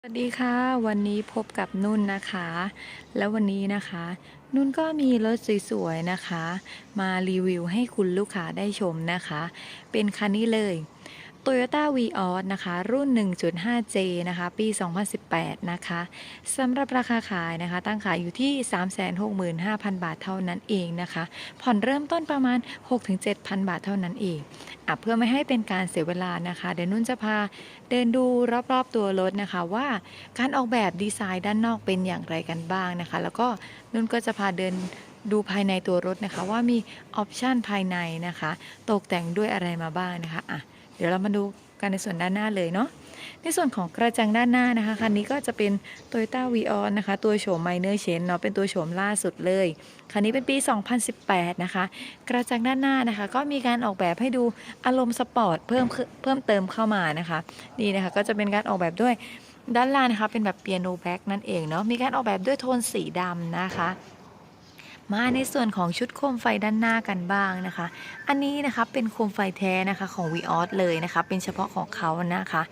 สวัสดีค่ะ วันนี้พบกับนุ่นนะคะ แล้ววันนี้นะคะ นุ่นก็มีรถสวยๆนะคะ มารีวิวให้คุณลูกค้าได้ชมนะคะ เป็นคันนี้เลย Toyota v ีออนะคะ รุ่น 1.5J นะคะ ปี 2018 นะคะสำหรับราคาขายนะคะ ตั้งขายอยู่ที่ 365,000 บาทเท่านั้นเองนะคะ ผ่อนเริ่มต้นประมาณ 6-7,000 บาทเท่านั้นเองอะเพื่อไม่ให้เป็นการเสียเวลานะคะ เดี๋ยวนุ่นจะพาเดินดูรอบๆตัวรถนะคะว่าการออกแบบดีไซน์ด้านนอกเป็นอย่างไรกันบ้างนะคะ แล้วก็นุ่นก็จะพาเดินดูภายในตัวรถนะคะว่ามีออปชันภายในนะคะ ตกแต่งด้วยอะไรมาบ้างนะคะอะ เดี๋ยวเรามาดูกันในส่วนด้านหน้าเลยเนาะในส่วนของกระจังด้านหน้านะคะคันนี้ก็จะเป็น Toyota v ีออนะคะ ตัวโฉม Minor Change เนาะเป็นตัวโฉมล่าสุดเลยคันนี้เป็นปี 2018 นะคะ กระจังด้านหน้านะคะ ก็มีการออกแบบให้ดูอารมณ์สปอร์ตเพิ่มเพิ่มเติมเข้ามานะคะนี่นะคะก็จะเป็นการออกแบบด้วยด้านล่างนะคะเป็นแบบเปียโนแบ็กนั่นเองเนาะมีการออกแบบด้วยโทนสีดำนะคะ มาในส่วนของชุดโคมไฟด้านหน้ากันบ้างนะคะ อันนี้นะคะเป็นโคมไฟแท้นะคะของ v ีออเลยนะคะ เป็นเฉพาะของเขานะคะ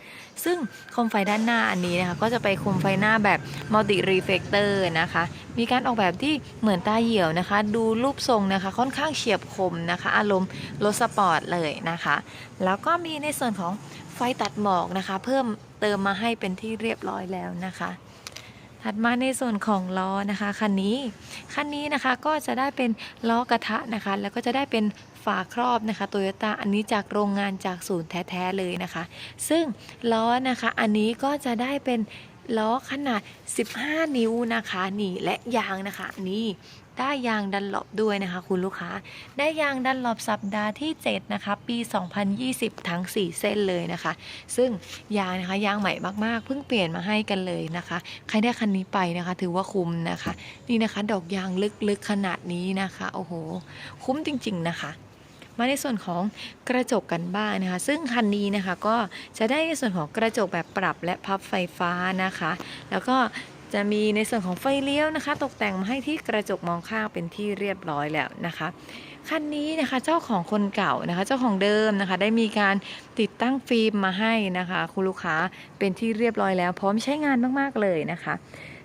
ซึ่งโคมไฟด้านหน้าอันนี้นะคะ ก็จะไปโคมไฟหน้าแบบมัลติรีเฟกเตอร์นะคะ มีการออกแบบที่เหมือนตาเหี่ยวนะคะ ดูรูปทรงนะคะ ค่อนข้างเฉียบคมนะคะ อารมณ์รถสปอร์ตเลยนะคะ แล้วก็มีในส่วนของไฟตัดหมอกนะคะ เพิ่มเติมมาให้เป็นที่เรียบร้อยแล้วนะคะ ถัดมาในส่วนของล้อนะคะคันนี้คันนี้นะคะก็จะได้เป็นล้อกระทะนะคะ แล้วก็จะได้เป็นฝาครอบนะคะโตโยต้าอันนี้จากโรงงานจากศูนย์แท้ๆเลยนะคะ ซึ่งล้อนะคะอันนี้ก็จะได้เป็นล้อขนาด 15 นิ้วนะคะนี่และยางนะคะนี่ ได้ยางดันหลบด้วยนะคะคุณลูกค้า ได้ยางดันหลบสัปดาห์ที่ 7 นะคะ ปี 2020 ทั้ง 4 เส้นเลยนะคะ ซึ่งยางนะคะยางใหม่มากๆ เพิ่งเปลี่ยนมาให้กันเลยนะคะ ใครได้คันนี้ไปนะคะ ถือว่าคุ้มนะคะ นี่นะคะ ดอกยางลึกๆขนาดนี้นะคะ โอ้โห คุ้มจริง ๆ นะคะมาในส่วนของกระจกกันบ้างนะคะ ซึ่งคันนี้นะคะก็จะได้ในส่วนของกระจกแบบปรับและพับไฟฟ้านะคะ แล้วก็ จะมีในส่วนของไฟเลี้ยวนะคะ ตกแต่งมาให้ที่กระจกมองข้างเป็นที่เรียบร้อยแล้วนะคะคันนี้นะคะเจ้าของคนเก่านะคะ เจ้าของเดิมนะคะ ได้มีการติดตั้งฟิล์มมาให้นะคะ คุณลูกค้าเป็นที่เรียบร้อยแล้ว พร้อมใช้งานมากๆเลยนะคะ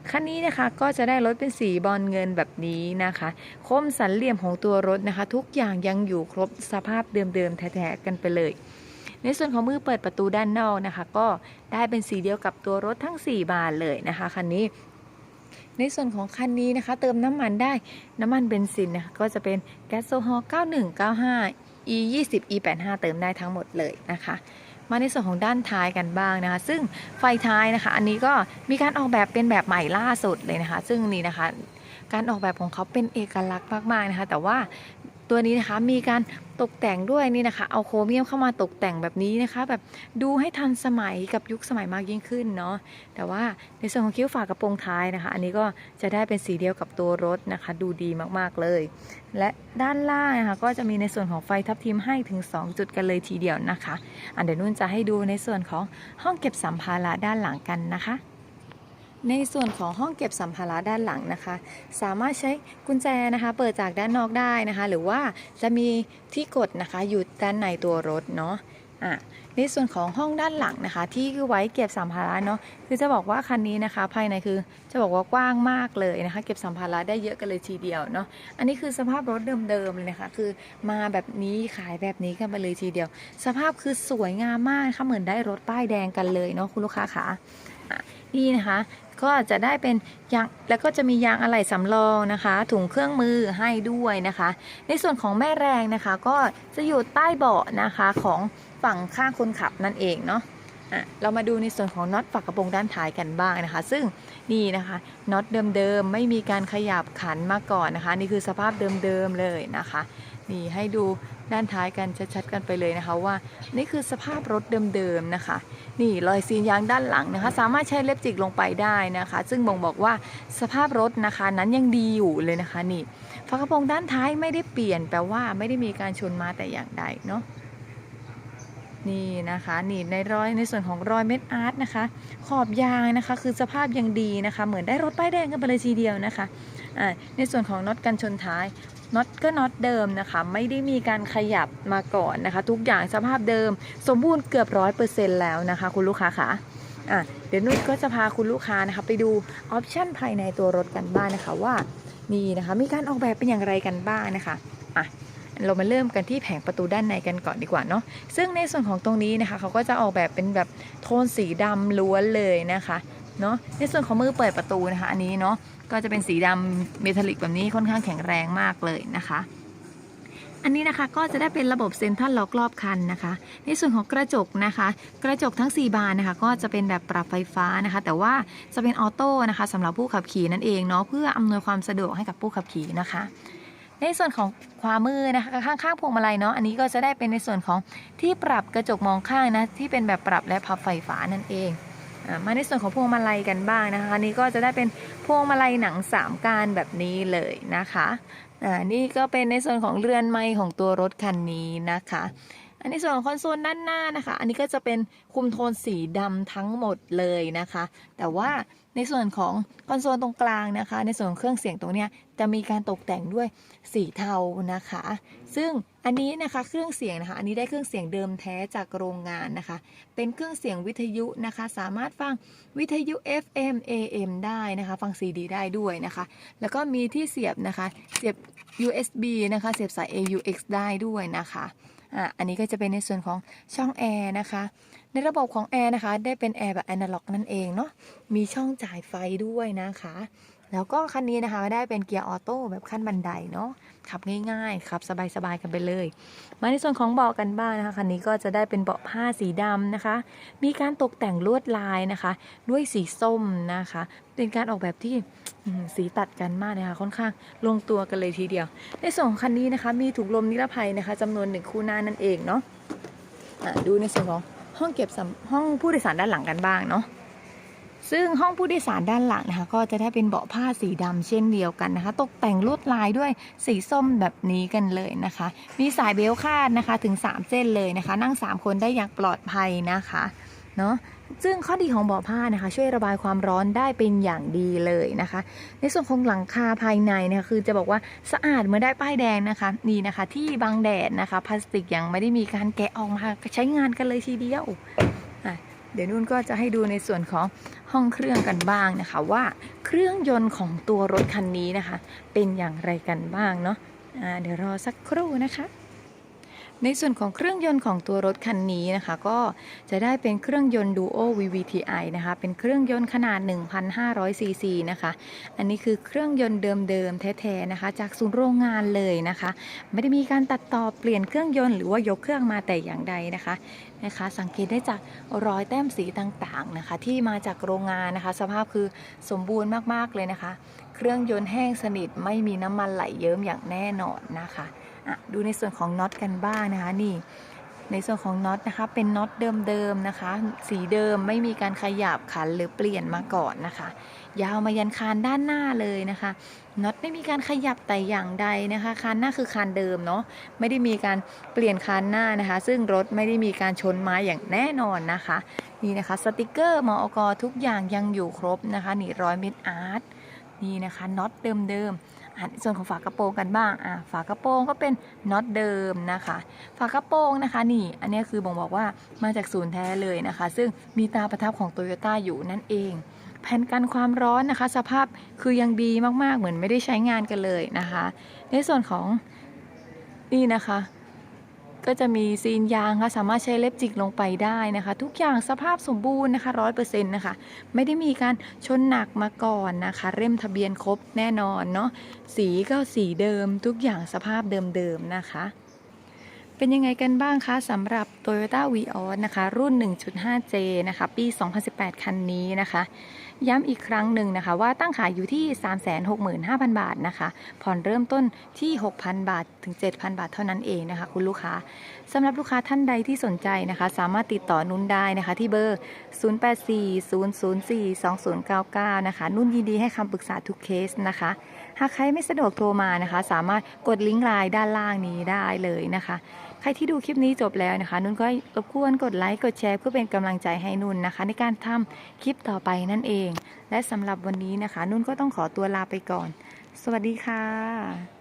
คันนี้นะคะก็จะได้รถเป็นสีบอลเงินแบบนี้นะคะคมสันเหลี่ยมของตัวรถนะคะ ทุกอย่างยังอยู่ครบสภาพเดิมๆแท้ๆกันไปเลย ในส่วนของมือเปิดประตูด้านนอกนะคะ ก็ได้เป็นสีเดียวกับตัวรถทั้ง 4 บานเลยนะคะคันนี้ ในส่วนของคันนี้นะคะ เติมน้ำมันได้น้ำมันเบนซินนะคะก็จะเป็นแก๊สโซฮอล์9195 e 20 e 85เติมได้ทั้งหมดเลยนะคะมาในส่วนของด้านท้ายกันบ้างนะคะ ซึ่งไฟท้ายนะคะ อันนี้ก็มีการออกแบบเป็นแบบใหม่ล่าสุดเลยนะคะ ซึ่งนี่นะคะ การออกแบบของเขาเป็นเอกลักษณ์มากๆนะคะ แต่ว่า ตัวนี้นะคะมีการตกแต่งด้วยนี่นะคะ เอาโครเมียมเข้ามาตกแต่งแบบนี้นะคะ แบบดูให้ทันสมัยกับยุคสมัยมากยิ่งขึ้นเนาะแต่ว่าในส่วนของคิ้วฝากระโปรงท้ายนะคะ อันนี้ก็จะได้เป็นสีเดียวกับตัวรถนะคะ ดูดีมากๆเลย และด้านล่างนะคะก็จะมีในส่วนของไฟทับทิมให้ถึง 2 จุดกันเลยทีเดียวนะคะ อันเดี๋ยวนุ่นจะให้ดูในส่วนของห้องเก็บสัมภาระด้านหลังกันนะคะ ในส่วนของห้องเก็บสัมภาระด้านหลังนะคะ สามารถใช้กุญแจนะคะ เปิดจากด้านนอกได้นะคะ หรือว่าจะมีที่กดนะคะอยู่ด้านในตัวรถเนาะอะในส่วนของห้องด้านหลังนะคะ ที่ไว้เก็บสัมภาระเนาะคือจะบอกว่าคันนี้นะคะ ภายในคือจะบอกว่ากว้างมากเลยนะคะ เก็บสัมภาระได้เยอะกันเลยทีเดียวเนาะอันนี้คือสภาพรถเดิมๆเลยนะคะ คือมาแบบนี้ขายแบบนี้กันไปเลยทีเดียว สภาพคือสวยงามมากนะคะเหมือนได้รถป้ายแดงกันเลยเนาะคุณลูกค้าขา นี่นะคะก็จะได้เป็นยางแล้วก็จะมียางอะไหล่สำรองนะคะ ถุงเครื่องมือให้ด้วยนะคะ ในส่วนของแม่แรงนะคะ ก็จะอยู่ใต้เบาะนะคะของฝั่งข้างคนขับนั่นเองเนาะอะเรามาดูในส่วนของน็อตฝากระโปรงด้านท้ายกันบ้างนะคะ ซึ่งนี่นะคะน็อตเดิมๆไม่มีการขยับขันมาก่อนนะคะ นี่คือสภาพเดิมๆเลยนะคะ นี่ให้ดู ด้านท้ายกันชัดๆกันไปเลยนะคะว่า นี่คือสภาพรถเดิมๆนะคะ นี่รอยซีนยางด้านหลังนะคะ สามารถใช้เล็บจิกลงไปได้นะคะ ซึ่งบ่งบอกว่าสภาพรถนะคะนั้นยังดีอยู่เลยนะคะนี่ฝากระโปรงด้านท้ายไม่ได้เปลี่ยนแปลว่าไม่ได้มีการชนมาแต่อย่างใดเนาะนี่นะคะนี่ในรอยในส่วนของรอยเม็ดอาร์ตนะคะ ขอบยางนะคะคือสภาพยังดีนะคะ เหมือนได้รถป้ายแดงกันไปเลยทีเดียวนะคะในส่วนของน็อตกันชนท้าย น็อตก็น็อตเดิมนะคะ ไม่ได้มีการขยับมาก่อนนะคะ ทุกอย่างสภาพเดิมสมบูรณ์เกือบร้อยเปอร์เซ็นต์แล้วนะคะ คุณลูกค้าคะอะเดี๋ยวนุ่นก็จะพาคุณลูกค้านะคะไปดูออปชันภายในตัวรถกันบ้างนะคะว่ามีนะคะมีการออกแบบเป็นอย่างไรกันบ้างนะคะอะเรามาเริ่มกันที่แผงประตูด้านในกันก่อนดีกว่าเนาะซึ่งในส่วนของตรงนี้นะคะเขาก็จะออกแบบเป็นแบบโทนสีดำล้วนเลยนะคะ เนาะในส่วนของมือเปิดประตูนะคะ อันนี้เนาะก็จะเป็นสีดำเมทัลลิกแบบนี้ค่อนข้างแข็งแรงมากเลยนะคะอันนี้นะคะก็จะได้เป็นระบบเซ็นทรัลล็อกรอบคันนะคะ ในส่วนของกระจกนะคะ กระจกทั้ง 4 บานนะคะ ก็จะเป็นแบบปรับไฟฟ้านะคะ แต่ว่าจะเป็นออโต้นะคะสำหรับผู้ขับขี่นั่นเองเนาะเพื่ออำนวยความสะดวกให้กับผู้ขับขี่นะคะ ในส่วนของขวามือนะคะข้างๆพวงมาลัยเนาะอันนี้ก็จะได้เป็นในส่วนของที่ปรับกระจกมองข้างนะที่เป็นแบบปรับและพับไฟฟ้านั่นเอง มาในส่วนของพวงมาลัยกันบ้างนะคะนนี้ก็จะได้เป็นพวงมาลัยหนังสามการแบบนี้เลยนะคะอ่านี่ก็เป็นในส่วนของเรือนไม้ของตัวรถคันนี้นะคะอันนี้ส่วนของคอนโซลด้านหน้านะคะ อันนี้ก็จะเป็นคุมโทนสีดำทั้งหมดเลยนะคะ แต่ว่าในส่วนของคอนโซลตรงกลางนะคะ ในส่วนของเครื่องเสียงตรงเนี้ย จะมีการตกแต่งด้วยสีเทานะคะ ซึ่งอันนี้นะคะเครื่องเสียงนะคะ อันนี้ได้เครื่องเสียงเดิมแท้จากโรงงานนะคะ เป็นเครื่องเสียงวิทยุนะคะ สามารถฟังวิทยุ FM AM ได้นะคะ ฟัง CD ได้ด้วยนะคะ แล้วก็มีที่เสียบนะคะ เสียบ USB นะคะ เสียบสาย AUX ได้ด้วยนะคะอะอันนี้ก็จะเป็นในส่วนของช่องแอร์นะคะ ในระบบของแอร์นะคะ ได้เป็นแอร์แบบแอนาล็อกนั่นเองเนาะ มีช่องจ่ายไฟด้วยนะคะ แล้วก็คันนี้นะคะได้เป็นเกียร์ออโต้แบบขั้นบันไดเนาะขับง่ายๆขับสบายๆกันไปเลย มาในส่วนของเบาะกันบ้างนะคะคันนี้ก็จะได้เป็นเบาะผ้าสีดำนะคะ มีการตกแต่งลวดลายนะคะ ด้วยสีส้มนะคะ เป็นการออกแบบที่สีตัดกันมากนะคะค่อนข้างลงตัวกันเลยทีเดียว ในส่วนของคันนี้นะคะ มีถุงลมนิรภัยนะคะจำนวนหนึ่งคู่หน้านั่นเองเนาะะดูในส่วนของห้องเก็บสำห้องผู้โดยสารด้านหลังกันบ้างเนาะ ซึ่งห้องผู้โดยสารด้านหลังนะคะ ก็จะได้เป็นเบาะผ้าสีดำเช่นเดียวกันนะคะ ตกแต่งลวดลายด้วยสีส้มแบบนี้กันเลยนะคะ มีสายเบลคาดนะคะถึง 3 เส้นเลยนะคะ นั่ง 3 คนได้อย่างปลอดภัยนะคะเนาะซึ่งข้อดีของเบาะผ้านะคะ ช่วยระบายความร้อนได้เป็นอย่างดีเลยนะคะ ในส่วนของหลังคาภายในนะคะคือจะบอกว่าสะอาดเมื่อได้ป้ายแดงนะคะนี่นะคะ ที่บังแดดนะคะพลาสติกยังไม่ได้มีการแกะออกมาใช้งานกันเลยทีเดียว เดี๋ยวนุ่นก็จะให้ดูในส่วนของห้องเครื่องกันบ้างนะคะ ว่าเครื่องยนต์ของตัวรถคันนี้นะคะ เป็นอย่างไรกันบ้างเนาะอ่าเดี๋ยวรอสักครู่นะคะ ในส่วนของเครื่องยนต์ของตัวรถคันนี้นะคะ ก็จะได้เป็นเครื่องยนต์ Duo VVTi นะคะ เป็นเครื่องยนต์ขนาด 1,500 ซีซีนะคะ อันนี้คือเครื่องยนต์เดิมๆแท้ๆนะคะ จากศูนย์โรงงานเลยนะคะ ไม่ได้มีการตัดต่อเปลี่ยนเครื่องยนต์หรือว่ายกเครื่องมาแต่อย่างใดนะคะนะคะ สังเกตได้จากรอยแต้มสีต่างๆนะคะ ที่มาจากโรงงานนะคะ สภาพคือสมบูรณ์มากๆเลยนะคะ เครื่องยนต์แห้งสนิทไม่มีน้ำมันไหลเยิ้มอย่างแน่นอนนะคะอะ ดูในส่วนของน็อตกันบ้างนะคะนี่ในส่วนของน็อตนะคะเป็นน็อตเดิมๆนะคะ สีเดิมไม่มีการขยับขันหรือเปลี่ยนมาก่อนนะคะ ยาวมายันคานด้านหน้าเลยนะคะน็อตไม่มีการขยับแต่อย่างใดนะคะคานหน้าคือคานเดิมเนาะไม่ได้มีการเปลี่ยนคานหน้านะคะ ซึ่งรถไม่ได้มีการชนไม้อย่างแน่นอนนะคะนี่นะคะสติกเกอร์มอกทุกอย่างยังอยู่ครบนะคะนี่ร้อยเมตรอาร์ตนี่นะคะน็อตเดิมๆ ส่วนของฝากระโปรงกันบ้างอะฝากระโปรงก็เป็นน็อตเดิมนะคะ ฝากระโปรงนะคะนี่ อันนี้คือบ่งบอกว่ามาจากศูนย์แท้เลยนะคะ ซึ่งมีตราประทับของโตโยต้าอยู่นั่นเอง แผ่นกันความร้อนนะคะ สภาพคือยังดีมากๆเหมือนไม่ได้ใช้งานกันเลยนะคะ ในส่วนของนี่นะคะ ก็จะมีซีนยางค่ะสามารถใช้เล็บจิกลงไปได้นะคะ ทุกอย่างสภาพสมบูรณ์นะคะร้อยเปอร์เซ็นต์นะคะ ไม่ได้มีการชนหนักมาก่อนนะคะเร่มทะเบียนครบแน่นอนเนาะสีก็สีเดิมทุกอย่างสภาพเดิมๆนะคะ เป็นยังไงกันบ้างคะสำหรับ Toyota v ีออนะคะ รุ่น 1.5J นะคะ ปี 2018 คันนี้นะคะ ย้ำอีกครั้งหนึ่งนะคะ ว่าตั้งขายอยู่ที่ 365,000 บาทนะคะ ผ่อนเริ่มต้นที่ 6,000 บาทถึง 7,000 บาทเท่านั้นเองนะคะ คุณลูกค้าสำหรับลูกค้าท่านใดที่สนใจนะคะ สามารถติดต่อนุ่นได้นะคะ ที่เบอร์ 0840042099 นะคะ นุ่นยินดีให้คำปรึกษาทุกเคสนะคะ หากใครไม่สะดวกโทรมานะคะ สามารถกดลิงก์ไลน์ด้านล่างนี้ได้เลยนะคะ ใครที่ดูคลิปนี้จบแล้วนะคะ นุ่นก็รบกวนกดไลค์กดแชร์เพื่อเป็นกำลังใจให้นุ่นนะคะ ในการทำคลิปต่อไปนั่นเอง และสำหรับวันนี้นะคะ นุ่นก็ต้องขอตัวลาไปก่อน สวัสดีค่ะ